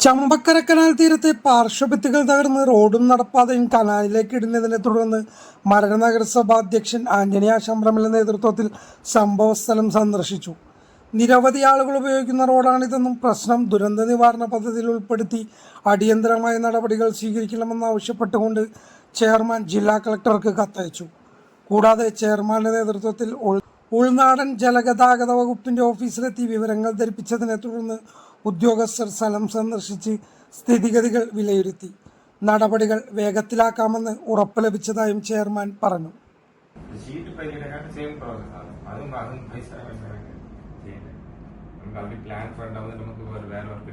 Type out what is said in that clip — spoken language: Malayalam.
ചമ്പക്കര കനാൽ തീരത്തെ പാർശ്വഭിത്തികൾ തകർന്ന് റോഡും നടപ്പാതയും കനാലിലേക്ക് ഇടുന്നതിനെ തുടർന്ന് മരണ നഗരസഭ അധ്യക്ഷൻ ആന്റണി ആശംബ്രമിന്റെ നേതൃത്വത്തിൽ സംഭവസ്ഥലം സന്ദർശിച്ചു. നിരവധി ആളുകൾ ഉപയോഗിക്കുന്ന റോഡാണിതെന്നും പ്രശ്നം ദുരന്ത നിവാരണ പദ്ധതിയിൽ ഉൾപ്പെടുത്തി അടിയന്തരമായ നടപടികൾ സ്വീകരിക്കണമെന്നാവശ്യപ്പെട്ടുകൊണ്ട് ചെയർമാൻ ജില്ലാ കളക്ടർക്ക് കത്തയച്ചു. കൂടാതെ ചെയർമാന്റെ നേതൃത്വത്തിൽ ഉൾ- ഉൾനാടൻ ജലഗതാഗത വകുപ്പിന്റെ ഓഫീസിലെത്തി വിവരങ്ങൾ ധരിപ്പിച്ചതിനെ തുടർന്ന് ഉദ്യോഗസ്ഥർ സ്ഥലം സന്ദർശിച്ച് സ്ഥിതിഗതികൾ വിലയിരുത്തി. നടപടികൾ വേഗത്തിലാക്കാമെന്ന് ഉറപ്പ് ലഭിച്ചതായും ചെയർമാൻ പറഞ്ഞു. നമുക്ക്